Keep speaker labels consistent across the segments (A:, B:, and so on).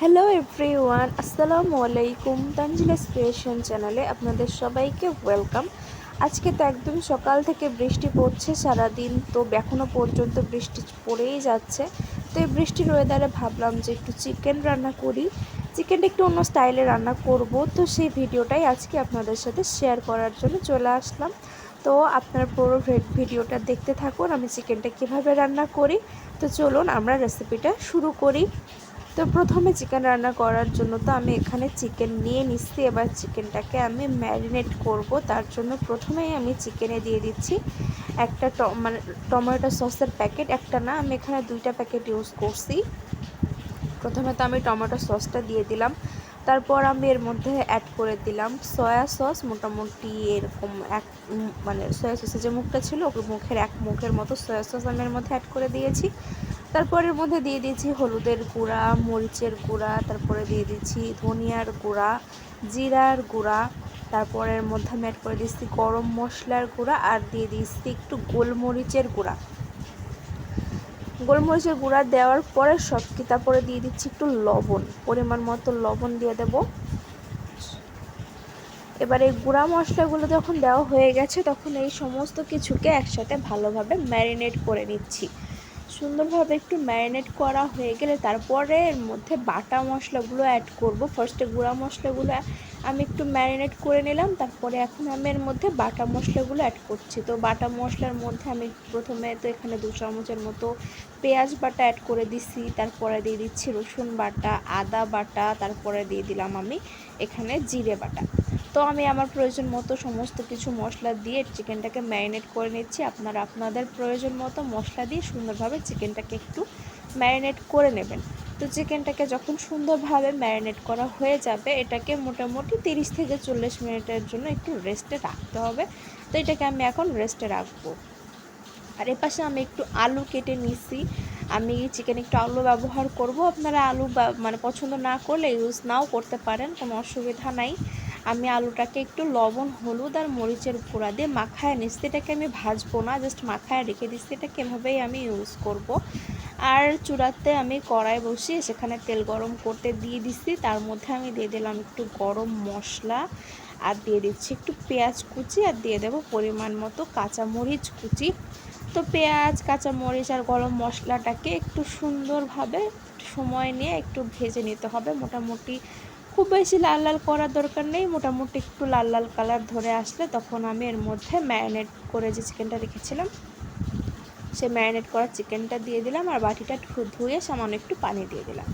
A: Hello everyone আসসালামু আলাইকুম Tanzila creation চ্যানেলে আপনাদের সবাইকে ওয়েলকাম আজকে তো একদম সকাল থেকে বৃষ্টি পড়ছে, সারাদিন তো এখনও পর্যন্ত বৃষ্টি পড়েই যাচ্ছে। তো এই বৃষ্টির ওয়েদারে ভাবলাম যে একটু চিকেন রান্না করি। চিকেনটা একটু অন্য স্টাইলে রান্না করব, তো সেই ভিডিওটাই আজকে আপনাদের সাথে শেয়ার করার জন্য চলে আসলাম। তো আপনার পুরো ভিডিওটা দেখতে থাকুন, আমি চিকেনটা কীভাবে রান্না করি। তো চলুন আমরা রেসিপিটা শুরু করি। তো প্রথমে চিকেন রান্না করার জন্য তো আমি এখানে চিকেন নিয়ে নিচ্ছি। এবার চিকেনটাকে আমি ম্যারিনেট করব। তার জন্য প্রথমেই আমি চিকেনে দিয়ে দিচ্ছি একটা মানে টমেটো সসের প্যাকেট একটা না, আমি এখানে দুইটা প্যাকেট ইউজ করছি। প্রথমে তো আমি টমেটো সসটা দিয়ে দিলাম। তারপর আমি এর মধ্যে অ্যাড করে দিলাম সয়া সস মোটামুটি এরকম এক মানে সয়া সসের যে মুখটা ছিল মুখের এক মুখের মতো সয়া সস আমি এর মধ্যে অ্যাড করে দিয়েছি। তারপরের মধ্যে দিয়ে দিয়েছি হলুদের গুঁড়া, মরিচের গুঁড়া, তারপরে দিয়ে দিচ্ছি ধনিয়ার গুঁড়া, জিরার গুঁড়া, তারপরের মধ্যে আমি অ্যাড করে দিচ্ছি গরম মশলার গুঁড়া আর দিয়ে দিচ্ছি একটু গোলমরিচের গুঁড়া। গোলমরিচের গুঁড়া দেওয়ার পরে সব কি তারপরে দিয়ে দিচ্ছি একটু লবণ, পরিমাণ মতো লবণ দিয়ে দেব। এবার এই গুঁড়া মশলাগুলো যখন দেওয়া হয়ে গেছে তখন এই সমস্ত কিছুকে একসাথে ভালোভাবে ম্যারিনেট করে নিচ্ছি। সুন্দরভাবে একটু ম্যারিনেট করা হয়ে গেলে তারপরে এর মধ্যে বাটা মশলাগুলো অ্যাড করব। ফার্স্টে গুঁড়া মশলাগুলো আমি একটু ম্যারিনেট করে নিলাম, তারপরে এখন আমি এর মধ্যে বাটা মশলাগুলো অ্যাড করছি। তো বাটা মশলার মধ্যে আমি প্রথমে তো এখানে দু চামচের মতো পেঁয়াজ বাটা অ্যাড করে দিছি, তারপরে দিয়ে দিচ্ছি রসুন বাটা, আদা বাটা, তারপরে দিয়ে দিলাম আমি এখানে জিরে বাটা। তো আমি আমার প্রয়োজন মতো সমস্ত কিছু মশলা দিয়ে চিকেনটাকে ম্যারিনেট করে নিচ্ছি। আপনারা আপনাদের প্রয়োজন মতো মশলা দিয়ে সুন্দরভাবে চিকেনটাকে একটু ম্যারিনেট করে নেবেন। তো চিকেনটাকে যখন সুন্দরভাবে ম্যারিনেট করা হয়ে যাবে, এটাকে মোটামুটি তিরিশ থেকে চল্লিশ মিনিটের জন্য একটু রেস্টে রাখতে হবে। তো এটাকে আমি এখন রেস্টে রাখব। আর এপাশে আমি একটু আলু কেটে নিছি। আমি চিকেন একটু আলু ব্যবহার করব। আপনারা আলু মানে পছন্দ না করলে ইউজ নাও করতে পারেন, কোনো অসুবিধা নাই। আমি আলুটাকে একটু লবণ, হলুদ আর মরিচের গুঁড়া দিয়ে মাখায় নিচ্ছি এটাকে আমি ভাজবো না জাস্ট মাখায় রেখে দিচ্ছি এটাকে এভাবেই আমি ইউজ করব। আর চূড়াতে আমি কড়াই বসিয়ে সেখানে তেল গরম করতে দিয়ে দিচ্ছি তার মধ্যে আমি দিয়ে দিলাম একটু গরম মশলা আর দিয়ে দিচ্ছি একটু পেঁয়াজ কুচি আর দিয়ে দেবো পরিমাণ মতো কাঁচামরিচ কুচি। তো পেঁয়াজ, কাঁচামরিচ আর গরম মশলাটাকে একটু সুন্দরভাবে সময় নিয়ে একটু ভেজে নিতে হবে। মোটামুটি খুব বেশি লাল লাল করার দরকার নেই। মোটামুটি একটু লাল লাল কালার ধরে আসলে তখন আমি এর মধ্যে ম্যারিনেট করে যে চিকেনটা রেখেছিলাম সে ম্যারিনেট করা চিকেনটা দিয়ে দিলাম আর বাটিটা ধুয়ে সামান্য একটু পানি দিয়ে দিলাম।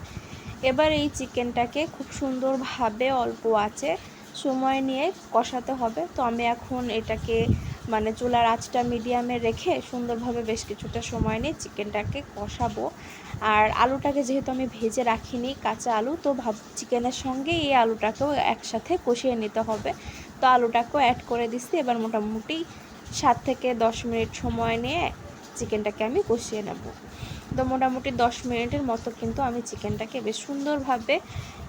A: এবার এই চিকেনটাকে খুব সুন্দরভাবে অল্প আছে সময় নিয়ে কষাতে হবে। তো আমি এখন এটাকে মানে চুলার আঁচটা মিডিয়ামে রেখে সুন্দরভাবে বেশ কিছুটা সময় নিয়ে চিকেনটাকে কষাবো। আর আলুটাকে যেহেতু আমি ভেজে রাখিনি কাঁচা আলু, তো ভাব চিকেনের সঙ্গে এই আলুটাকেও একসাথে কষিয়ে নিতে হবে। তো আলুটাকেও অ্যাড করে দিচ্ছি। এবার মোটামুটি সাত থেকে দশ মিনিট সময় নিয়ে চিকেনটাকে আমি কষিয়ে নেব। তো মোটামুটি দশ মিনিটের মতো কিন্তু আমি চিকেনটাকে বেশ সুন্দরভাবে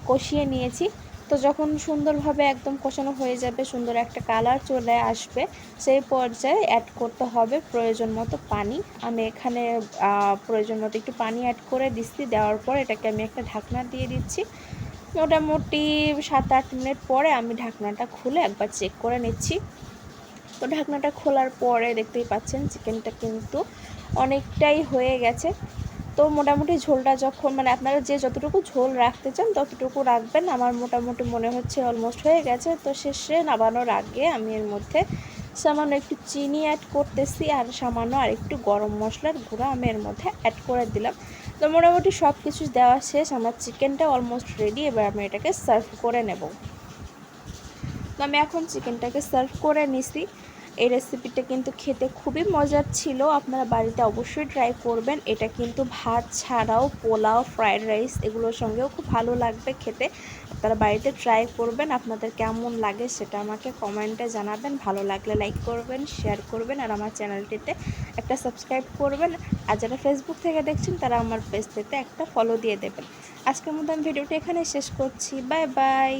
A: কষিয়ে নিয়েছি। তো যখন সুন্দরভাবে একদম কষানো হয়ে যাবে, সুন্দর একটা কালার চলে আসবে, সেই পর্যায়ে অ্যাড করতে হবে প্রয়োজন মতো পানি। আমি এখানে প্রয়োজন মতো একটু পানি অ্যাড করে দিচ্ছি, দেওয়ার পর এটাকে আমি একটা ঢাকনা দিয়ে দিচ্ছি। মোটামুটি সাত আট মিনিট পরে আমি ঢাকনাটা খুলে একবার চেক করে নিচ্ছি। তো ঢাকনাটা খোলার পরে দেখতেই পাচ্ছেন চিকেনটা কিন্তু অনেকটাই হয়ে গেছে। তো মোটামুটি ঝোলটা যখন মানে আপনারা যে যতটুকু ঝোল রাখতে চান ততটুকু রাখবেন। আমার মোটামুটি মনে হচ্ছে অলমোস্ট হয়ে গেছে। তো শেষে নামানোর আগে আমি এর মধ্যে সামান্য একটু চিনি অ্যাড করতেছি আর সামান্য আর একটু গরম মশলার গুঁড়া আমি এর মধ্যে অ্যাড করে দিলাম। তো মোটামুটি সব কিছু দেওয়া শেষ। আমার চিকেনটা অলমোস্ট রেডি এবার আমি এটাকে সার্ভ করে নেব। তো আমি এখন চিকেনটাকে সার্ভ করে নিছি। এই রেসিপিটা কিন্তু খেতে খুবই মজার ছিল। আপনারা বাড়িতে অবশ্যই ট্রাই করবেন। এটা কিন্তু ভাত ছাড়াও পোলাও ফ্রায়েড রাইস এগুলোর সঙ্গেও খুব ভালো লাগবে খেতে। আপনারা বাড়িতে ট্রাই করবেন, আপনাদের কেমন লাগে সেটা আমাকে কমেন্টে জানাবেন। ভালো লাগলে লাইক করবেন শেয়ার করবেন আর আমার চ্যানেলটিতে একটা সাবস্ক্রাইব করবেন। আর যারা ফেসবুক থেকে দেখছেন, তারা আমার পেজটিতে একটা ফলো দিয়ে দেবেন। আজকের মতো আমি ভিডিওটি এখানে শেষ করছি। Bye bye